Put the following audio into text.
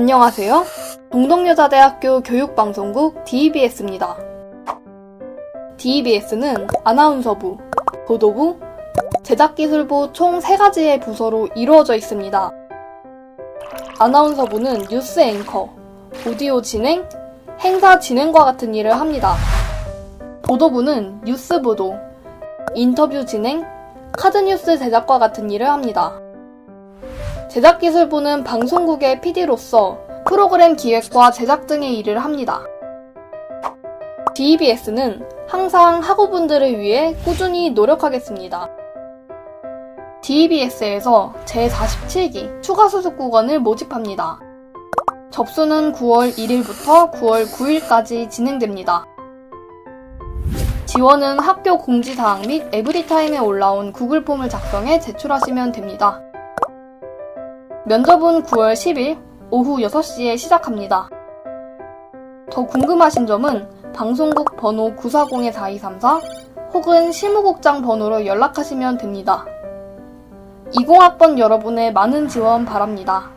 안녕하세요. 동덕여자대학교 교육방송국 DBS입니다. DBS는 아나운서부, 보도부, 제작기술부 총 3가지의 부서로 이루어져 있습니다. 아나운서부는 뉴스 앵커, 오디오 진행, 행사 진행과 같은 일을 합니다. 보도부는 뉴스 보도, 인터뷰 진행, 카드뉴스 제작과 같은 일을 합니다. 제작기술부는 방송국의 PD로서 프로그램 기획과 제작 등의 일을 합니다. DBS는 항상 학우분들을 위해 꾸준히 노력하겠습니다. DBS에서 제47기 추가 수습국원을 모집합니다. 접수는 9월 1일부터 9월 9일까지 진행됩니다. 지원은 학교 공지사항 및 에브리타임에 올라온 구글 폼을 작성해 제출하시면 됩니다. 면접은 9월 10일 오후 6시에 시작합니다. 더 궁금하신 점은 방송국 번호 940-4234 혹은 실무국장 번호로 연락하시면 됩니다. 20학번 여러분의 많은 지원 바랍니다.